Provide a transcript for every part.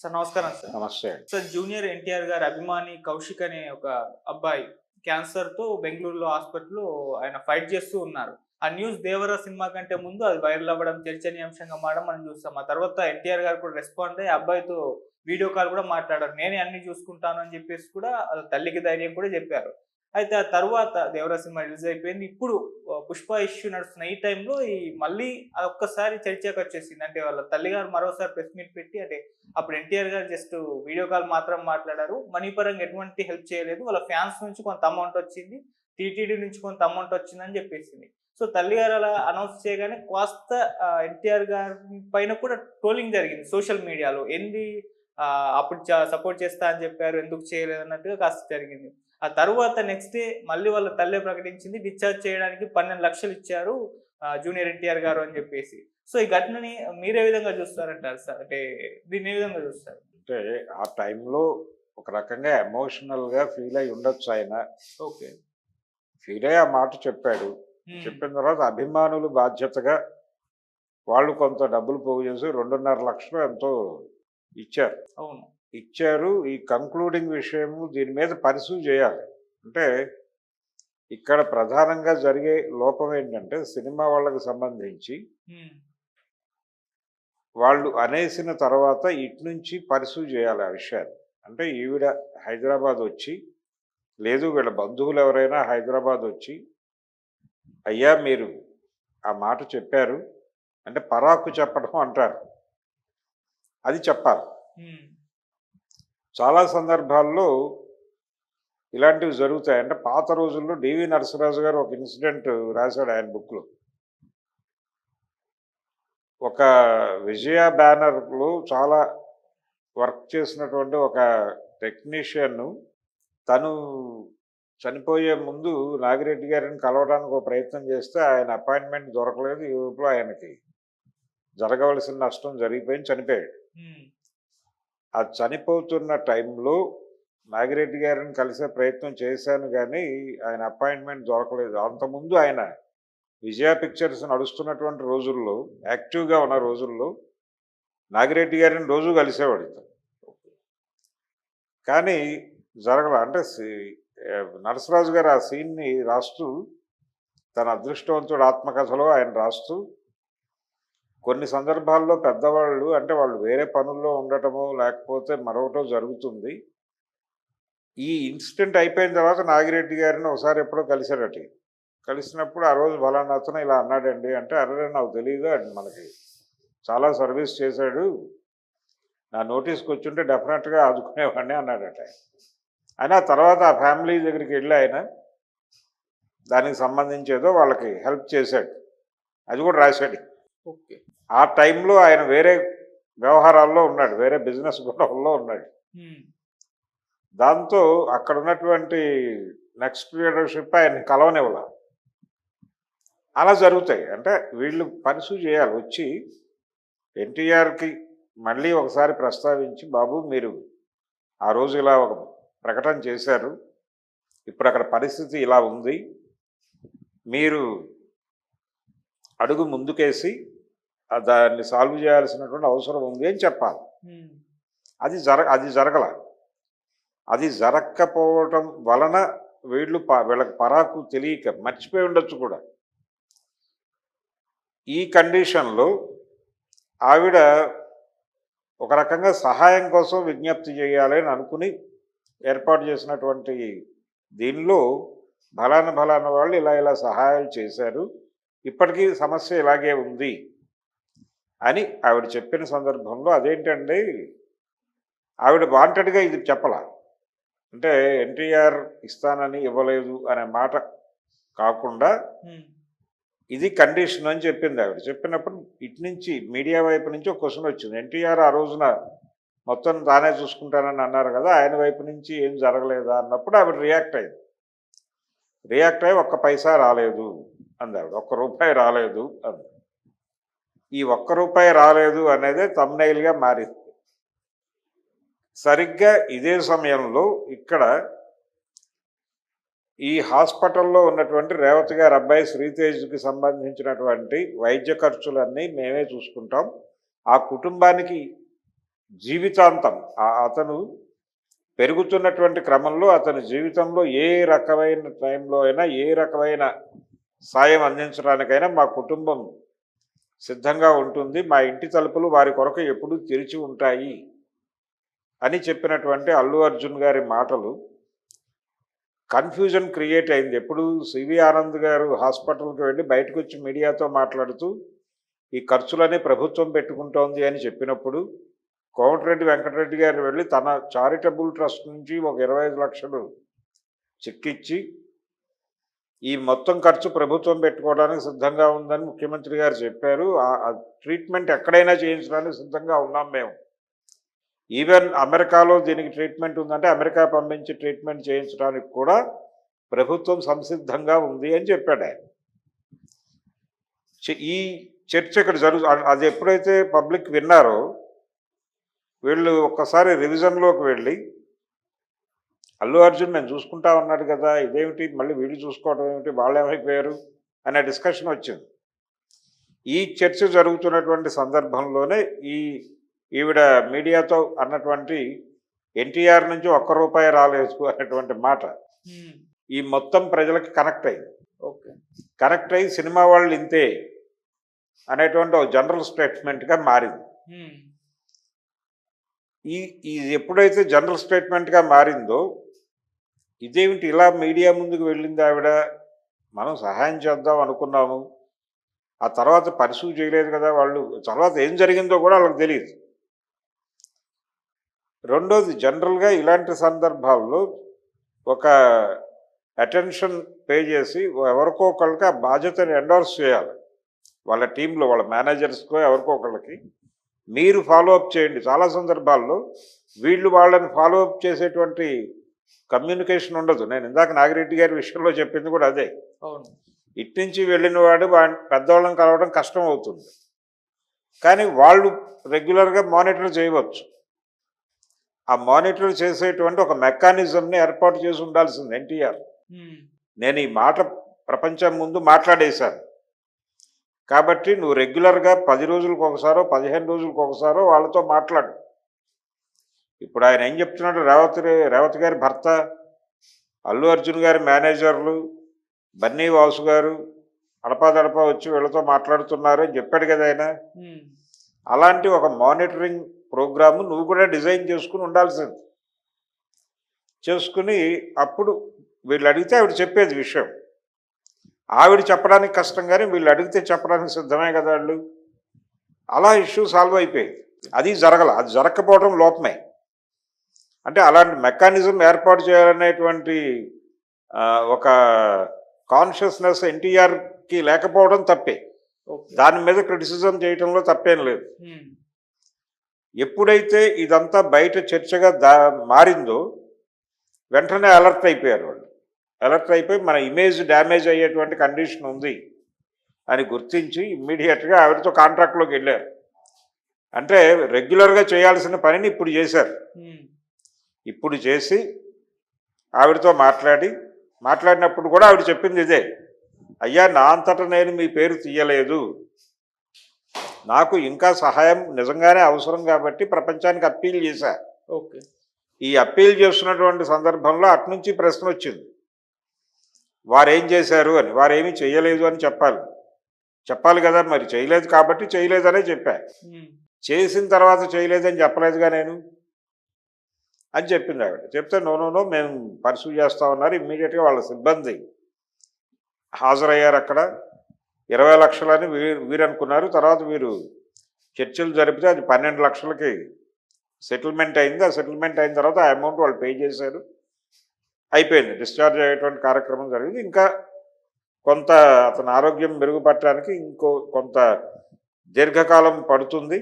Sir నమస్కారం sir. నమస్తే sir junior NTR గారి అభిమాని కౌశిక్ అనే ఒక అబ్బాయి క్యాన్సర్తో బెంగళూరులో హాస్పిటల్లో ఆయన ఫైట్ చేస్తూ ఉన్నారు. ఆ న్యూస్ దేవర సినిమా కంటే ముందు అది వైరల్ అవ్వడం చర్చనీయాంశంగా మారడం మనం చూస్తాం. ఆ తర్వాత ఎన్టీఆర్ గారు కూడా రెస్పాండ్ అయ్యి అబ్బాయితో వీడియో కాల్ కూడా మాట్లాడారు. నేనే అన్ని చూసుకుంటాను అని చెప్పేసి కూడా తల్లికి ధైర్యం కూడా చెప్పారు. అయితే ఆ తర్వాత దేవర సినిమా రిలీజ్ అయిపోయింది. ఇప్పుడు పుష్ప ఇష్యూ నడుస్తున్న ఈ టైంలో ఈ మళ్ళీ అది ఒక్కసారి చర్చకు వచ్చేసింది. అంటే వాళ్ళ తల్లిగారు మరోసారి ప్రెస్ మీట్ పెట్టి అంటే అప్పుడు ఎన్టీఆర్ గారు జస్ట్ వీడియో కాల్ మాత్రం మాట్లాడారు. మనీ పరంగా ఎటువంటి హెల్ప్ చేయలేదు. వాళ్ళ ఫ్యాన్స్ నుంచి కొంత అమౌంట్ వచ్చింది. టీటీడీ నుంచి కొంత అమౌంట్ వచ్చిందని చెప్పేసింది. సో తల్లి గారు అలా అనౌన్స్ చేయగానే కాస్త ఎన్టీఆర్ గారి పైన కూడా ట్రోలింగ్ జరిగింది సోషల్ మీడియాలో. ఏంది అప్పుడు సపోర్ట్ చేస్తా అని చెప్పారు ఎందుకు చేయలేదు అన్నట్టుగా కాస్త జరిగింది. ఆ తర్వాత నెక్స్ట్ డే మళ్ళీ వాళ్ళ తల్లి ప్రకటించింది డిశ్చార్జ్ చేయడానికి పన్నెండు లక్షలు ఇచ్చారు జూనియర్ ఎన్టీఆర్ గారు అని చెప్పేసి. సో ఈ ఘటనని మీరే విధంగా చూస్తారంటారు సార్? అంటే దీన్ని ఏ విధంగా చూస్తారు. అంటే ఆ టైంలో ఒక రకంగా ఎమోషనల్గా ఫీల్ అయి ఉండొచ్చు ఆయన. ఓకే. ఫీల్ అయ్యి ఆ మాట చెప్పాడు. చెప్పిన తర్వాత అభిమానులు బాధ్యతగా వాళ్ళు కొంత డబ్బులు పోగు చేసి రెండున్నర లక్షలు ఎంతో ఇచ్చారు. అవును. ఇచ్చారు. ఈ కంక్లూడింగ్ విషయము దీని మీద పరిశీలి చేయాలి. అంటే ఇక్కడ ప్రధానంగా జరిగే లోపం ఏంటంటే సినిమా వాళ్ళకి సంబంధించి వాళ్ళు అనేసిన తర్వాత ఇటు నుంచి చేయాలి ఆ విషయాన్ని. అంటే ఈవిడ హైదరాబాద్ వచ్చి లేదు వీళ్ళ బంధువులు ఎవరైనా హైదరాబాద్ వచ్చి అయ్యా మీరు ఆ మాట చెప్పారు. అంటే పరాకు చెప్పడం అంటారు. అది చెప్పాలి. చాలా సందర్భాల్లో ఇలాంటివి జరుగుతాయి అంటే పాత రోజుల్లో డివి నరసరాజు గారు ఒక ఇన్సిడెంట్ రాశాడు ఆయన బుక్లో. ఒక విజయ బ్యానర్లో చాలా వర్క్ చేసినటువంటి ఒక టెక్నీషియన్ తను చనిపోయే ముందు నాగిరెడ్డి గారిని కలవడానికి ఒక ప్రయత్నం చేస్తే ఆయన అపాయింట్మెంట్ దొరకలేదు. ఈ లోపల ఆయనకి జరగవలసిన నష్టం జరిగిపోయి చనిపోయాడు. ఆ చనిపోతున్న టైంలో నాగిరెడ్డి గారిని కలిసే ప్రయత్నం చేశాను కానీ ఆయన అపాయింట్మెంట్ దొరకలేదు. అంతకుముందు ఆయన విజయ పిక్చర్స్ నడుస్తున్నటువంటి రోజుల్లో యాక్టివ్గా ఉన్న రోజుల్లో నాగిరెడ్డి గారిని రోజు కలిసేవాడు కానీ జరగల అంటే నరసరాజు గారు ఆ సీన్ని రాస్తూ తన అదృష్టవంతుడు ఆత్మకథలో ఆయన రాస్తూ కొన్ని సందర్భాల్లో పెద్దవాళ్ళు అంటే వాళ్ళు వేరే పనుల్లో ఉండటమో లేకపోతే మరొకటో జరుగుతుంది. ఈ ఇన్సిడెంట్ అయిపోయిన తర్వాత నాగిరెడ్డి గారిని ఒకసారి ఎప్పుడో కలిశారట. కలిసినప్పుడు ఆ రోజు ఫలానా అతను ఇలా అన్నాడండి అంటే అరే నాకు తెలియదు అండి మనకి. చాలా సర్వీస్ చేశాడు. నా నోటీస్కి వచ్చుంటే డెఫినెట్గా ఆదుకునేవాడిని అన్నాడట. ఆయన. తర్వాత ఆ ఫ్యామిలీ దగ్గరికి వెళ్ళి ఆయన దానికి సంబంధించి ఏదో వాళ్ళకి హెల్ప్ చేశాడు. అది కూడా రాశాడు. ఆ టైంలో ఆయన వేరే వ్యవహారాల్లో ఉన్నాడు. వేరే బిజినెస్ గొడవల్లో ఉన్నాడు. దాంతో అక్కడ ఉన్నటువంటి నెక్స్ట్ లీడర్షిప్ ఆయన కలవనివ్వాల. అలా జరుగుతాయి. అంటే వీళ్ళు పరిశీలి చేయాలి. వచ్చి ఎన్టీఆర్కి మళ్ళీ ఒకసారి ప్రస్తావించి బాబు మీరు ఆ రోజు ఇలా ఒక ప్రకటన చేశారు. ఇప్పుడు అక్కడ పరిస్థితి ఇలా ఉంది. మీరు అడుగు ముందుకేసి దాన్ని సాల్వ్ చేయాల్సినటువంటి అవసరం ఉంది అని చెప్పాలి. అది జర అది జరగల. అది జరగకపోవటం వలన వీళ్ళు వీళ్ళకి పరాకు తెలియక మర్చిపోయి ఉండొచ్చు కూడా. ఈ కండిషన్లో ఆవిడ ఒక రకంగా సహాయం కోసం విజ్ఞప్తి చేయాలి అని అనుకుని ఏర్పాటు చేసినటువంటి దీనిలో బలాన బలాన వాళ్ళు ఇలా ఇలా సహాయాలు చేశారు. ఇప్పటికీ సమస్య ఇలాగే ఉంది అని ఆవిడ చెప్పిన సందర్భంలో అదేంటండి ఆవిడ వాంటెడ్గా ఇది చెప్పాల. అంటే ఎన్టీఆర్ ఇస్తానని ఇవ్వలేదు అనే మాట కాకుండా ఇది కండిషన్ అని చెప్పింది ఆవిడ. చెప్పినప్పుడు ఇటు నుంచి మీడియా వైపు నుంచి ఒక క్వశ్చన్ వచ్చింది. ఎన్టీఆర్ ఆ రోజున మొత్తం తానే చూసుకుంటానని అన్నారు కదా ఆయన వైపు నుంచి ఏం జరగలేదా అన్నప్పుడు ఆవిడ రియాక్ట్ అయింది. రియాక్ట్ అయ్యి ఒక్క పైసా రాలేదు. అందాడు ఒక్క రూపాయి రాలేదు అంది ఈ ఒక్క రూపాయి రాలేదు అనేది తమ్నైల్గా మారింది. సరిగ్గా ఇదే సమయంలో ఇక్కడ ఈ హాస్పిటల్లో ఉన్నటువంటి రేవతి గారి అబ్బాయి శ్రీతేజ్కి సంబంధించినటువంటి వైద్య ఖర్చులన్నీ మేమే చూసుకుంటాం. ఆ కుటుంబానికి జీవితాంతం అతను పెరుగుతున్నటువంటి క్రమంలో అతని జీవితంలో ఏ రకమైన టైంలో అయినా ఏ రకమైన సాయం అందించడానికైనా మా కుటుంబం సిద్ధంగా ఉంటుంది. మా ఇంటి తలుపులు వారి కొరకు ఎప్పుడూ తెరిచి ఉంటాయి అని చెప్పినటువంటి అల్లు అర్జున్ గారి మాటలు కన్ఫ్యూజన్ క్రియేట్ అయింది. ఎప్పుడు సివి ఆనంద్ గారు హాస్పిటల్కి వెళ్ళి బయటకు వచ్చి మీడియాతో మాట్లాడుతూ ఈ ఖర్చులనే ప్రభుత్వం పెట్టుకుంటోంది అని చెప్పినప్పుడు కోమటిరెడ్డి వెంకటరెడ్డి గారు వెళ్ళి తన చారిటబుల్ ట్రస్ట్ నుంచి ఒక ఇరవై ఐదు లక్షలు చెక్కిచ్చి ఈ మొత్తం ఖర్చు ప్రభుత్వం పెట్టుకోవడానికి సిద్ధంగా ఉందని ముఖ్యమంత్రి గారు చెప్పారు. ఆ- ట్రీట్మెంట్ ఎక్కడైనా చేయించడానికి సిద్ధంగా ఉన్నాం మేము. ఈవెన్ అమెరికాలో దీనికి ట్రీట్మెంట్ ఉందంటే అమెరికా పంపించి ట్రీట్మెంట్ చేయించడానికి కూడా ప్రభుత్వం సంసిద్ధంగా ఉంది అని చెప్పాడు ఆయన. చ- ఈ చర్చ ఇక్కడ జరుగు అది ఎప్పుడైతే పబ్లిక్ విన్నారో వీళ్ళు ఒక్కసారి రివిజన్లోకి వెళ్ళి అల్లు అర్జున్ నేను చూసుకుంటా ఉన్నాడు కదా ఇదేమిటి? మళ్ళీ వీళ్ళు చూసుకోవడం ఏమిటి? వాళ్ళు ఏమైపోయారు? అనే డిస్కషన్ వచ్చింది. ఈ చర్చ జరుగుతున్నటువంటి సందర్భంలోనే ఈ ఈవిడ మీడియాతో అన్నటువంటి ఎన్టీఆర్ నుంచి ఒక్క రూపాయి రాలేదు అనేటువంటి మాట ఈ మొత్తం ప్రజలకి కనెక్ట్ అయింది. ఓకే. కనెక్ట్ అయ్యి సినిమా వాళ్ళు ఇంతే అనేటువంటి ఒక జనరల్ స్టేట్మెంట్గా మారింది. ఈ ఇది ఎప్పుడైతే జనరల్ స్టేట్మెంట్గా మారిందో ఇదేమిటి ఇలా మీడియా ముందుకు వెళ్ళింది ఆవిడ? మనం సహాయం చేద్దాం అనుకున్నాము. ఆ తర్వాత పరిసూ చేయలేదు కదా వాళ్ళు. తర్వాత ఏం జరిగిందో కూడా వాళ్ళకి తెలియదు రెండోది జనరల్గా ఇలాంటి సందర్భాల్లో ఒక అటెన్షన్ పే చేసి ఎవరికో ఒకళ్ళకి ఆ బాధ్యతను ఎండోర్స్ చేయాలి. వాళ్ళ టీంలో వాళ్ళ మేనేజర్స్కో ఎవరికో ఒకళ్ళకి. మీరు ఫాలో అప్ చేయండి. చాలా సందర్భాల్లో వీళ్ళు వాళ్ళని ఫాలో అప్ చేసేటువంటి కమ్యూనికేషన్ ఉండదు. నేను ఇందాక నాగిరెడ్డి గారి విషయంలో చెప్పింది కూడా అదే. అవును. ఇటు నుంచి వెళ్ళిన వాడు పెద్దవాళ్ళని కలవడం కష్టం అవుతుంది కానీ వాళ్ళు రెగ్యులర్గా మానిటర్ చేయవచ్చు. ఆ మానిటర్ చేసేటువంటి ఒక మెకానిజంని ఏర్పాటు చేసి ఉండాల్సింది ఎన్టీఆర్. నేను ఈ మాట ప్రపంచం ముందు మాట్లాడేశాను. కాబట్టి నువ్వు రెగ్యులర్గా పది రోజులకు ఒకసారో పదిహేను రోజులకు ఒకసారో వాళ్ళతో మాట్లాడు. ఇప్పుడు ఆయన ఏం చెప్తున్నాడు? రేవత్ రేవత్ గారి భర్త అల్లు అర్జున్ గారి మేనేజర్లు బన్నీ వాసు గారు అడపాదడపా వచ్చి వీళ్ళతో మాట్లాడుతున్నారు అని చెప్పాడు కదా ఆయన. అలాంటి ఒక మానిటరింగ్ ప్రోగ్రాము నువ్వు కూడా డిజైన్ చేసుకుని ఉండాల్సింది. చేసుకుని అప్పుడు వీళ్ళు అడిగితే ఆవిడ చెప్పేది విషయం. ఆవిడ చెప్పడానికి కష్టం కానీ వీళ్ళు అడిగితే చెప్పడానికి సిద్ధమే కదా వాళ్ళు. అలా ఇష్యూ సాల్వ్ అయిపోయింది. అది జరగల అది జరగకపోవడం లోపమే. అంటే అలాంటి మెకానిజం ఏర్పాటు చేయాలనేటువంటి ఒక కాన్షియస్నెస్ ఎన్టీఆర్కి లేకపోవడం తప్పే. దాని మీద క్రిటిసిజం చేయడంలో తప్పేం లేదు. ఎప్పుడైతే ఇదంతా బయట చర్చగా దా మారిందో వెంటనే అలర్ట్ అయిపోయారు వాళ్ళు. అలర్ట్ అయిపోయి మన ఇమేజ్ డ్యామేజ్ అయ్యేటువంటి కండిషన్ ఉంది అని గుర్తించి ఇమ్మీడియట్గా ఆవిడతో కాంట్రాక్ట్లోకి వెళ్ళారు. అంటే రెగ్యులర్గా చేయాల్సిన పనిని ఇప్పుడు చేశారు. ఇప్పుడు చేసి ఆవిడతో మాట్లాడి మాట్లాడినప్పుడు కూడా ఆవిడ చెప్పింది ఇదే అయ్యా నా అంతటా నేను మీ పేరు తీయలేదు. నాకు ఇంకా సహాయం నిజంగానే అవసరం కాబట్టి ప్రపంచానికి అప్పీల్ చేశా. ఓకే. ఈ అప్పీల్ చేస్తున్నటువంటి సందర్భంలో అట్నుంచి ప్రశ్న వచ్చింది. వారు చేశారు? అని. వారు ఏమీ చేయలేదు అని చెప్పాలి. చెప్పాలి కదా మరి. చేయలేదు కాబట్టి చేయలేదనే చెప్పా. చేసిన తర్వాత చేయలేదని చెప్పలేదుగా నేను? అని చెప్పింది ఆవిడ. చెప్తే నో మేము పర్సూ చేస్తా ఉన్నారు ఇమ్మీడియట్గా వాళ్ళ సిబ్బంది హాజరయ్యారు అక్కడ. ఇరవై లక్షలని వీరు వీరనుకున్నారు తర్వాత వీరు చర్చలు జరిపితే అది పన్నెండు లక్షలకి సెటిల్మెంట్ అయింది. ఆ సెటిల్మెంట్ అయిన తర్వాత ఆ అమౌంట్ వాళ్ళు పే చేశారు. అయిపోయింది. డిశ్చార్జ్ అయ్యేటువంటి కార్యక్రమం జరిగింది. ఇంకా కొంత అతని ఆరోగ్యం మెరుగుపడటానికి ఇంకో కొంత దీర్ఘకాలం పడుతుంది.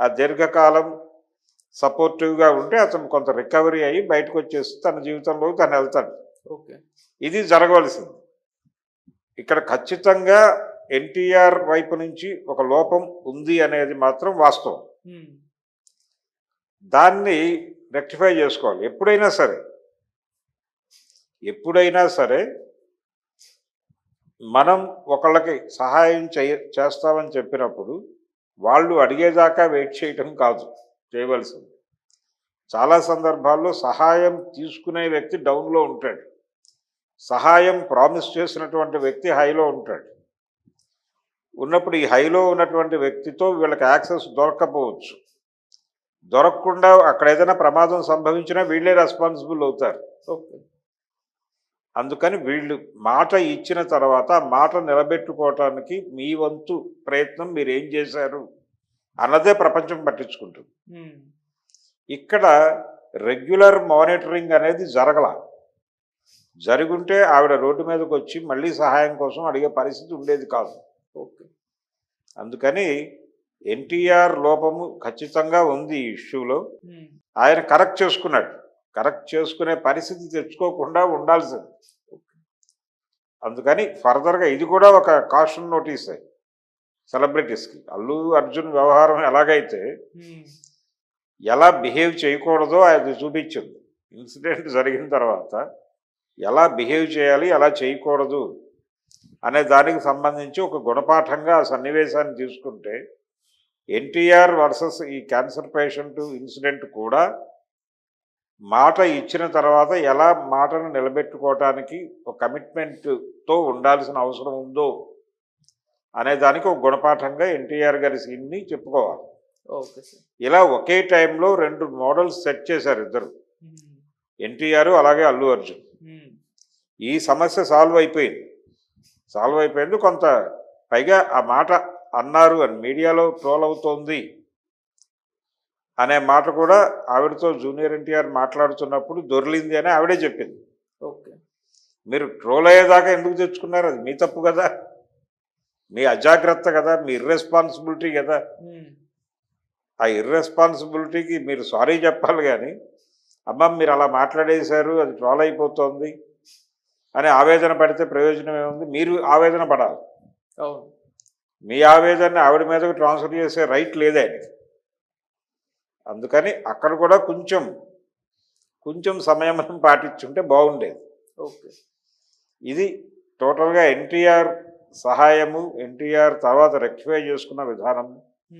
ఆ దీర్ఘకాలం సపోర్టివ్గా ఉంటే అతను కొంత రికవరీ అయ్యి బయటకు వచ్చేసి తన జీవితంలో తను వెళ్తాడు. ఓకే. ఇది జరగవలసింది. ఇక్కడ ఖచ్చితంగా ఎన్టీఆర్ వైపు నుంచి ఒక లోపం ఉంది అనేది మాత్రం వాస్తవం. దాన్ని రెక్టిఫై చేసుకోవాలి. ఎప్పుడైనా సరే ఎప్పుడైనా సరే మనం ఒకళ్ళకి సహాయం చేస్తామని చెప్పినప్పుడు వాళ్ళు అడిగేదాకా వెయిట్ చేయటం కాదు. చేయవలసింది. చాలా సందర్భాల్లో సహాయం తీసుకునే వ్యక్తి డౌన్లో ఉంటాడు. సహాయం ప్రామిస్ చేసినటువంటి వ్యక్తి హైలో ఉంటాడు. ఉన్నప్పుడు ఈ హైలో ఉన్నటువంటి వ్యక్తితో వీళ్ళకి యాక్సెస్ దొరకకపోవచ్చు. దొరకకుండా అక్కడ ఏదైనా ప్రమాదం సంభవించినా వీళ్ళే రెస్పాన్సిబుల్ అవుతారు. ఓకే. అందుకని వీళ్ళు మాట ఇచ్చిన తర్వాత మాట నిలబెట్టుకోవటానికి మీ వంతు ప్రయత్నం మీరు ఏం చేశారు? అన్నదే ప్రపంచం పట్టించుకుంటుంది. ఇక్కడ రెగ్యులర్ మానిటరింగ్ అనేది జరగల. జరుగుంటే ఆవిడ రోడ్డు మీదకి వచ్చి మళ్ళీ సహాయం కోసం అడిగే పరిస్థితి ఉండేది కాదు. ఓకే. అందుకని ఎన్టీఆర్ లోపము ఖచ్చితంగా ఉంది ఈ ఇష్యూలో. ఆయన కరెక్ట్ చేసుకున్నాడు. కరెక్ట్ చేసుకునే పరిస్థితి తెచ్చుకోకుండా ఉండాల్సింది. అందుకని ఫర్దర్గా ఇది కూడా ఒక కాషన్ నోటీస్. సెలబ్రిటీస్కి. అల్లు అర్జున్ వ్యవహారం ఎలాగైతే ఎలా బిహేవ్ చేయకూడదో అది చూపించింది. ఇన్సిడెంట్ జరిగిన తర్వాత ఎలా బిహేవ్ చేయాలి ఎలా చేయకూడదు అనే దానికి సంబంధించి ఒక గుణపాఠంగా ఆ సన్నివేశాన్ని తీసుకుంటే ఎన్టీఆర్ వర్సెస్ ఈ క్యాన్సర్ పేషెంట్ ఇన్సిడెంట్ కూడా మాట ఇచ్చిన తర్వాత ఎలా మాటను నిలబెట్టుకోవటానికి ఒక కమిట్మెంట్తో ఉండాల్సిన అవసరం ఉందో అనే దానికి ఒక గుణపాఠంగా ఎన్టీఆర్ గారి సీన్ని చెప్పుకోవాలి. ఇలా ఒకే టైంలో రెండు మోడల్స్ సెట్ చేశారు ఇద్దరు. ఎన్టీఆర్ అలాగే అల్లు అర్జున్. ఈ సమస్య సాల్వ్ అయిపోయింది. సాల్వ్ అయిపోయింది కొంత పైగా ఆ మాట అన్నారు అని మీడియాలో ట్రోల్ అవుతోంది అనే మాట కూడా ఆవిడతో జూనియర్ ఎన్టీఆర్ మాట్లాడుతున్నప్పుడు దొరిలింది అని ఆవిడే చెప్పింది. ఓకే. మీరు ట్రోల్ అయ్యేదాకా ఎందుకు తెచ్చుకున్నారు? అది మీ తప్పు కదా. మీ అజాగ్రత్త కదా మీ ఇర్రెస్పాన్సిబిలిటీ కదా. ఆ ఇర్రెస్పాన్సిబిలిటీకి మీరు సారీ చెప్పాలి కానీ అమ్మ మీరు అలా మాట్లాడేశారు అది ట్రోల్ అయిపోతుంది అని ఆవేదన పడితే ప్రయోజనం ఏముంది? మీరు ఆవేదన పడాలి. మీ ఆవేదన ఆవిడ మీదకు ట్రాన్స్ఫర్ చేసే రైట్ లేదే. అందుకని అక్కడ కూడా కొంచెం కొంచెం సంయమనం పాటించుంటే బాగుండేది. ఓకే. ఇది టోటల్గా ఎన్టీఆర్ సహాయము ఎన్టీఆర్ తర్వాత రెక్టిఫై చేసుకున్న విధానము.